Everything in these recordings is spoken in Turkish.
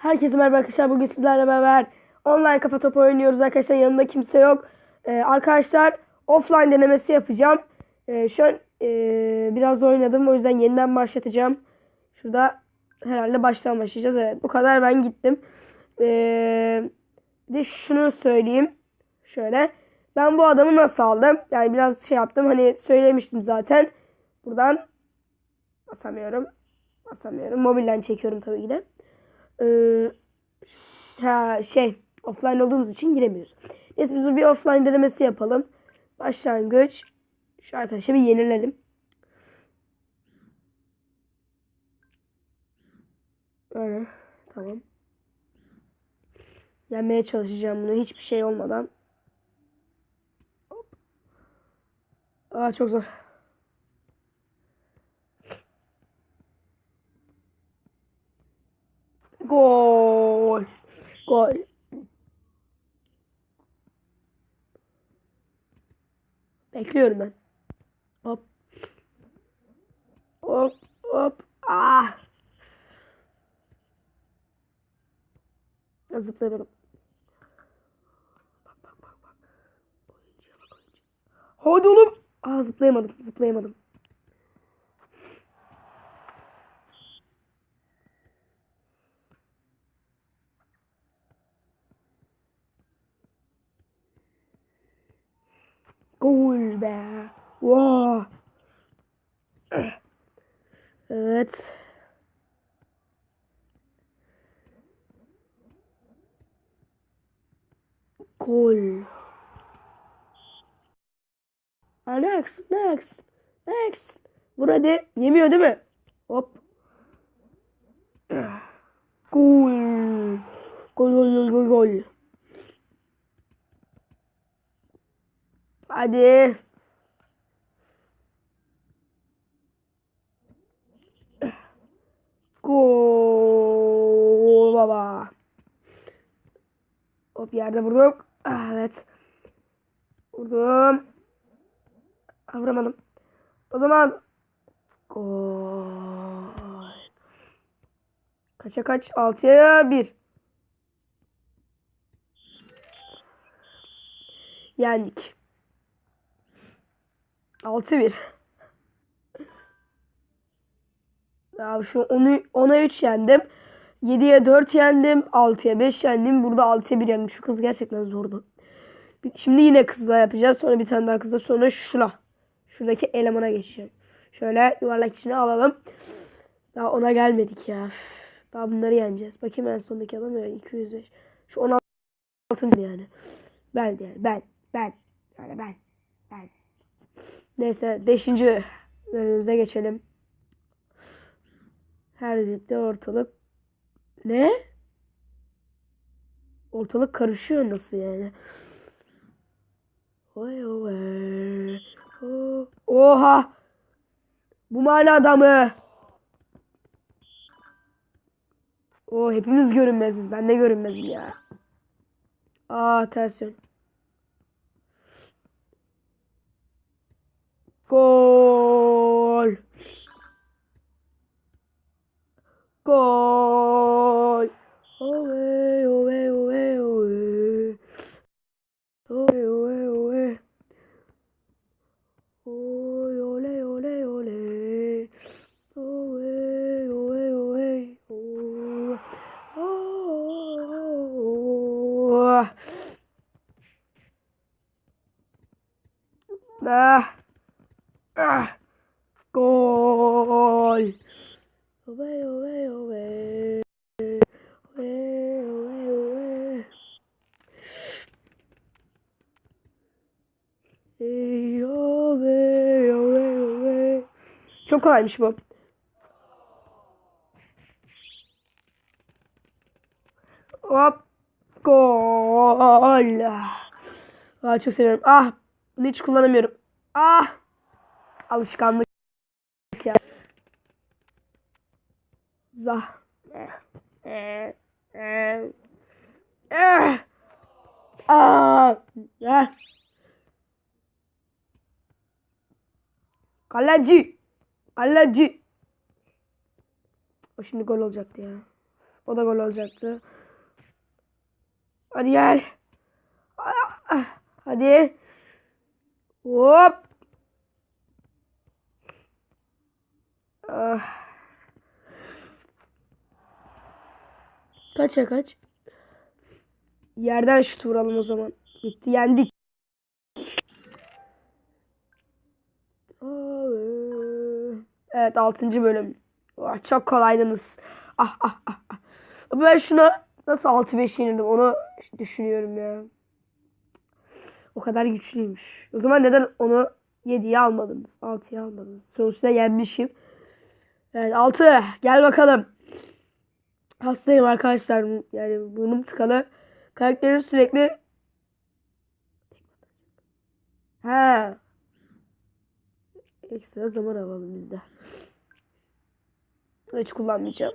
Herkese merhaba arkadaşlar. Bugün sizlerle beraber online kafa topu oynuyoruz arkadaşlar. Yanımda kimse yok. Ee, arkadaşlar offline denemesi yapacağım. Ee, şu an ee, biraz oynadım. O yüzden yeniden başlatacağım. Şurada herhalde baştan başlayacağız. Evet bu kadar ben gittim. Ee, bir de şunu söyleyeyim. Şöyle. Ben bu adamı nasıl aldım? Yani biraz şey yaptım. Hani söylemiştim zaten. Buradan basamıyorum. Basamıyorum. Mobilden çekiyorum tabii ki de. Ee, ha, şey offline olduğumuz için giremiyoruz. Neyse biz bir offline denemesi yapalım. Başlangıç. Şu arkadaşa bir yenilelim. Öyle. Tamam. Yenmeye çalışacağım bunu hiçbir şey olmadan. Hop. Aa çok zor. Gol. Gol. Bekliyorum ben. Hop. Hop. Hop. Ah. Zıplayamadım. Bak bak. Hadi oğlum. Aa zıplayamadım. Zıplayamadım. Gol be. Wow. Evet. Gol. Alex, Max, Max. Vur hadi. Yemiyor değil mi? Hop. Gol. Gol, gol, gol, gol, gol. Hadi. Gol baba. Hop yerde vurduk. Ah, Evet. Vurdum. Ah, vuramadım. O zaman gol. Kaça kaç? 6'ya 1. Yendik. 6-1. Ya şu 10'u 10'a 3 yendim. 7'ye 4 yendim. 6'ya 5 yendim. Burada 6'ya 1 yendim. Şu kız gerçekten zordu. Şimdi yine kızla yapacağız. Sonra bir tane daha kızla. Sonra şuna. Şuradaki elemana geçeceğim. Şöyle yuvarlak içine alalım. Daha ona gelmedik ya. Daha bunları yeneceğiz. Bakayım en sondaki adam ya 205. Şu 16 yani. Ben yani ben. Ben. Yani ben. Ben. Neyse 5. bölümümüze geçelim. Her birlikte ortalık ne? Ortalık karışıyor nasıl yani? Oh. Oha! Bu mana adamı. O hepimiz görünmeziz. Ben de görünmezim ya. Aa ters yön. Gol. Gol. Oley oley oley. Oley oley oley. Oy oley oley oley. Oley oley oley. Oh. Oh. Ah. Ah. Gol. Oley oley oley. Oley oley oley. Ey oley oley oley. Çok kolaymış bu. Hop. Gol. Aa, çok seviyorum. Ah. Bunu hiç kullanamıyorum. Ah. Alışkanlık ya. Zah. Eh. Eh. Eh. Eh. Ah. Kaleci. Kaleci. O şimdi gol olacaktı ya. O da gol olacaktı. Hadi gel. Hadi. Hop. Ah. Kaça kaç? Yerden şut vuralım o zaman. Bitti yendik. Evet 6. bölüm. Çok kolaydınız. Ah ah ah. ah. Ben şuna nasıl 6-5 yenildim onu düşünüyorum ya. O kadar güçlüymüş. O zaman neden onu 7'ye almadınız? 6'ya almadınız. Sonuçta yenmişim. Evet 6. Gel bakalım. Hastayım arkadaşlar. Yani burnum tıkalı. Karakterim sürekli Ha. Ekstra zaman alalım biz de. Hiç kullanmayacağım.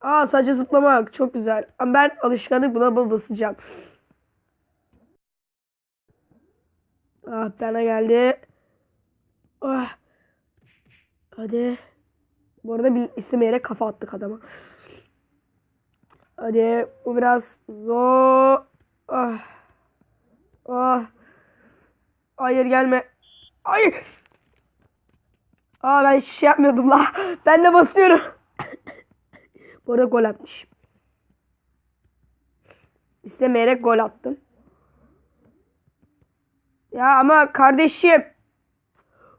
Aa sadece zıplamak çok güzel. Ama ben alışkanlık buna basacağım. Ah bana geldi. Ah. Hadi. Bu arada bir istemeyerek kafa attık adama. Hadi bu biraz zor. Ah. Ah. Hayır gelme. Hayır. Aa ben hiçbir şey yapmıyordum la. Ben de basıyorum. Bu arada gol atmış. İstemeyerek gol attım. Ya ama kardeşim.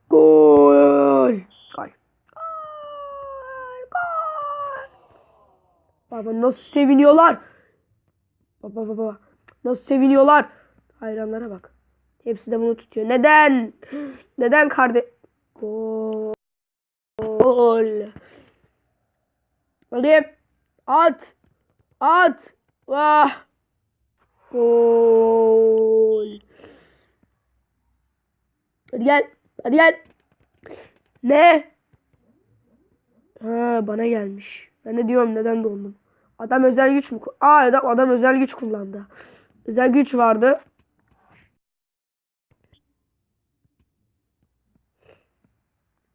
Gol. Gol. Baba nasıl seviniyorlar. Baba baba. Nasıl seviniyorlar. Hayranlara bak. Hepsi de bunu tutuyor. Neden? Neden kardeş? Gol. Hadi. At. At. Vah. Gol. Hadi gel. Hadi gel. Ne? Ha bana gelmiş. Ben de diyorum neden dondum. Adam özel güç mü? Aa adam, adam özel güç kullandı. Özel güç vardı.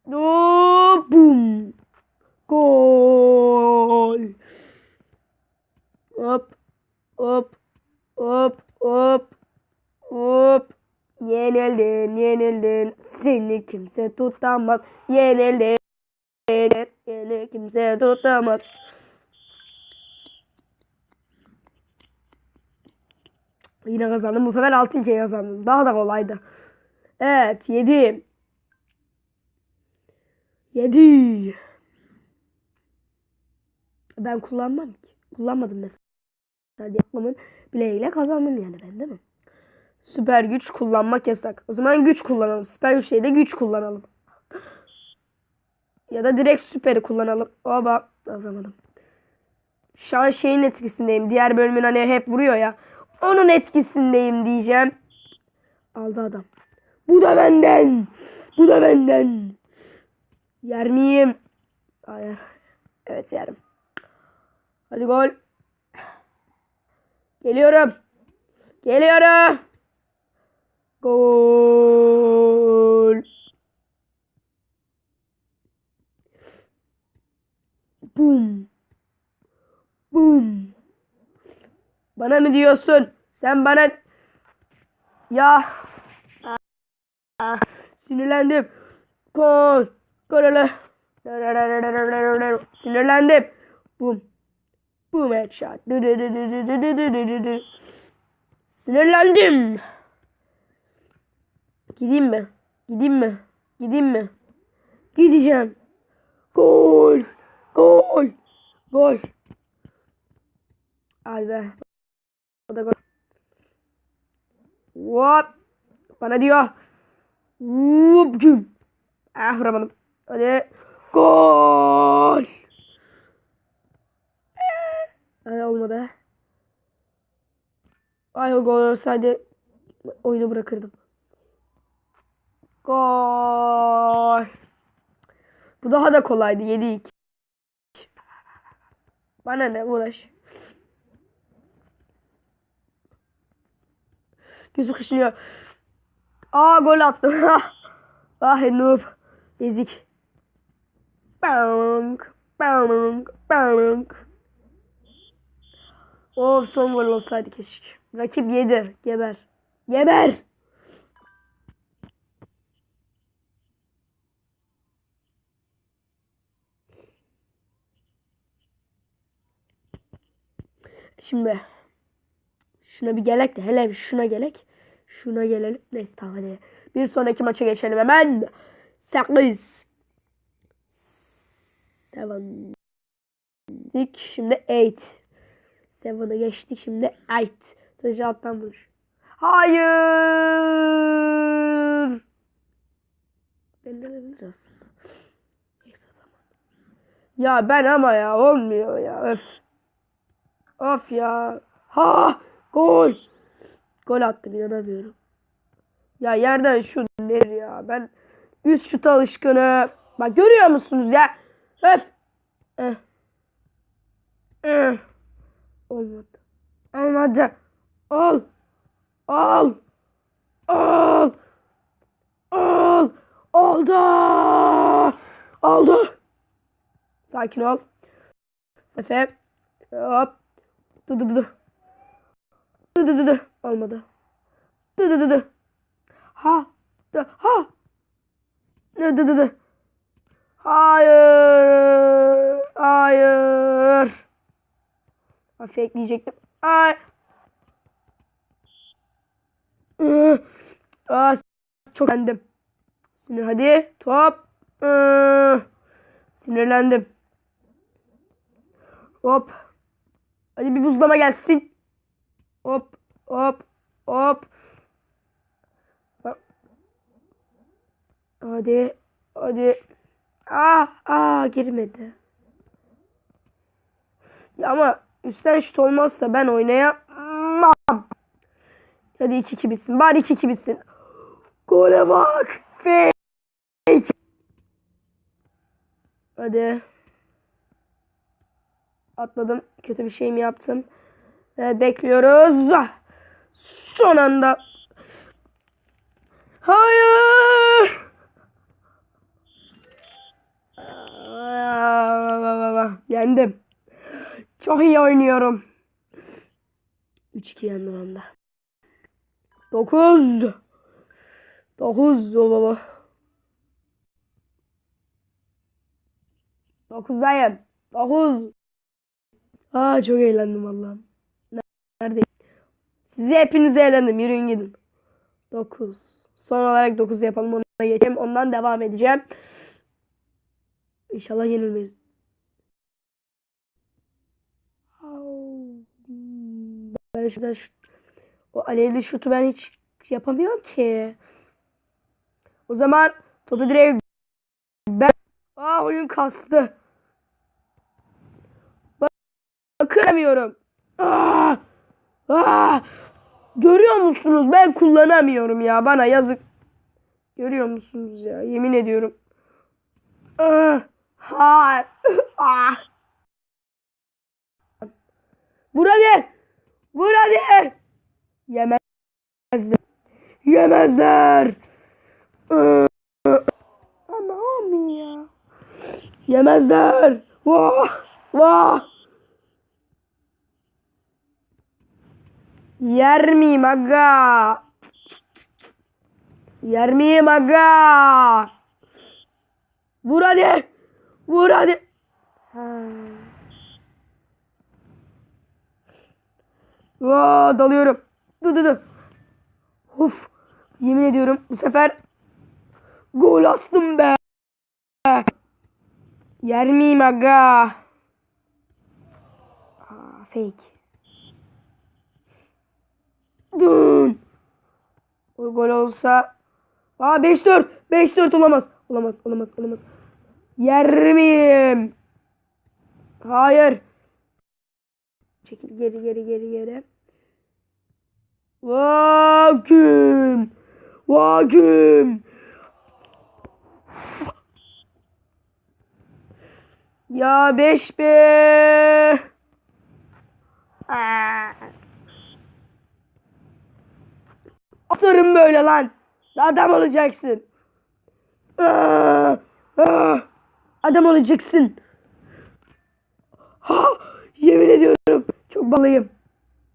No, boom. Gol. Hop. Hop. Hop. Hop. Hop. Yenildin, yenildin. Seni kimse tutamaz. Yenildin. Seni kimse tutamaz. Yine kazandım. Bu sefer altın kere kazandım. Daha da kolaydı. Evet. 7. 7. Ben kullanmam ki. Kullanmadım mesela. Aklımın bileğiyle kazandım yani ben değil mi? Süper güç kullanmak yasak. O zaman güç kullanalım. Süper güç değil de güç kullanalım. Ya da direkt süperi kullanalım. Oba davramadım. Şu an şeyin etkisindeyim. Diğer bölümün hani hep vuruyor ya. Onun etkisindeyim diyeceğim. Aldı adam. Bu da benden. Bu da benden. Yer miyim? Hayır. Evet yerim. Hadi gol. Geliyorum. Geliyorum. Gol. Boom. Boom. Bana mı diyorsun? Sen bana... Ya. Ah, sinirlendim. Gol. Hele. Sinirlendim. Boom. Boom headshot. Sinirlendim. Gideyim mi? Gideyim mi? Gideyim mi? Gideceğim. Gol. Gol. Gol. Hadi be. O da gol. Hop. Bana diyor. Hop. Ah vuramadım. Hadi. Gol. Hadi olmadı. Ay o gol olsaydı oyunu bırakırdım. Gol. Bu daha da kolaydı. 7-2. Bana ne uğraş. Gözü kaşınıyor. Aa gol attım. ah noob. Ezik. Bang. Bang, bang. Of son gol olsaydı keşke. Rakip yedir. Geber. Geber. Şimdi şuna bir gelek de hele bir şuna gelek. Şuna gelelim. Neyse tamam hadi. Bir sonraki maça geçelim hemen. 8 7 Dik şimdi 8 7'ı geçtik şimdi 8 Sadece alttan vuruş. Hayır. Ben de aslında. Ya ben ama ya olmuyor ya. Öf. Of ya. Ha! Gol. Gol attım inanamıyorum. Ya yerden şu nedir ya? Ben üst şuta alışkını. Bak görüyor musunuz ya? Öf. Eh. Eh. Olmadı. Olmadı. Al. Al. Al. Al. Oldu. Oldu. Sakin ol. Sefer. Hop. Dı dı dı dı. Dı dı dı dı. Olmadı. Dı dı dı dı. Ha. Dı. Ha. Dı dı dı dı. Hayır. Hayır. Hafif ekleyecektim. Ay. Aa, çok sinirlendim. Sinir hadi. Top. Ih. Sinirlendim. Hop. Hadi bir buzlama gelsin. Hop. Hop. Hop. Hadi. Hadi. Ah, ah girmedi. Ya ama üstten şut olmazsa ben oynayamam. Hadi 2-2 bitsin. Bari 2-2 bitsin. Gole bak. Fake. Hadi. Atladım. Kötü bir şey mi yaptım? Evet bekliyoruz. Son anda. Hayır. Yendim. Çok iyi oynuyorum. 3-2 yendim anda. 9. 9 o baba. 9'dayım. 9. Aa çok eğlendim Allah'ım. Neredeyim? Sizi hepiniz eğlendim. Yürüyün gidin. 9. Son olarak 9 yapalım. Ona geçelim. Ondan devam edeceğim. İnşallah yenilmeyiz. Ben şu, o alevli şutu ben hiç yapamıyorum ki. O zaman topu direkt ben Aa oyun kastı. Bak bakamıyorum. Aa! Aa! Görüyor musunuz? Ben kullanamıyorum ya. Bana yazık. Görüyor musunuz ya? Yemin ediyorum. Aa! Ha! Ah! Vur hadi. Vur hadi. Yemezler. Yemezler. Ee, Anam ya. Yemezler. Vah. Vah. Yer miyim aga? Yer miyim aga? Vur hadi. Vur hadi. Ha. Vaa dalıyorum. Dı dı dı. Of. Yemin ediyorum bu sefer gol astım be. Yer miyim aga? Aa, fake. Dün. O gol olsa. Aa 5-4. 5-4 olamaz. Olamaz. Olamaz. Olamaz. Yer miyim? Hayır. Çekil geri geri geri geri. Vaküm. Vaküm. Ya beş be. Aferin böyle lan. Adam olacaksın. Aa, aa. Adam olacaksın. Ha, yemin ediyorum çok balıyım.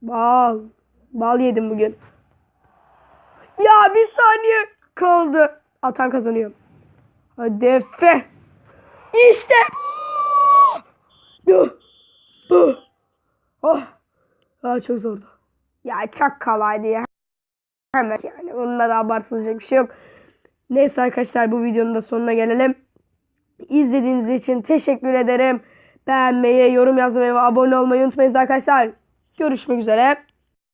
Bal. Bal yedim bugün. Ya bir saniye kaldı. Atan kazanıyor. Hadi. İşte. Bu. Bu. Oh. Aa, çok zordu. Ya çok kolaydı ya. Hemen yani. Bunda da abartılacak bir şey yok. Neyse arkadaşlar bu videonun da sonuna gelelim. İzlediğiniz için teşekkür ederim. Beğenmeyi, yorum yazmayı ve abone olmayı unutmayın arkadaşlar. Görüşmek üzere.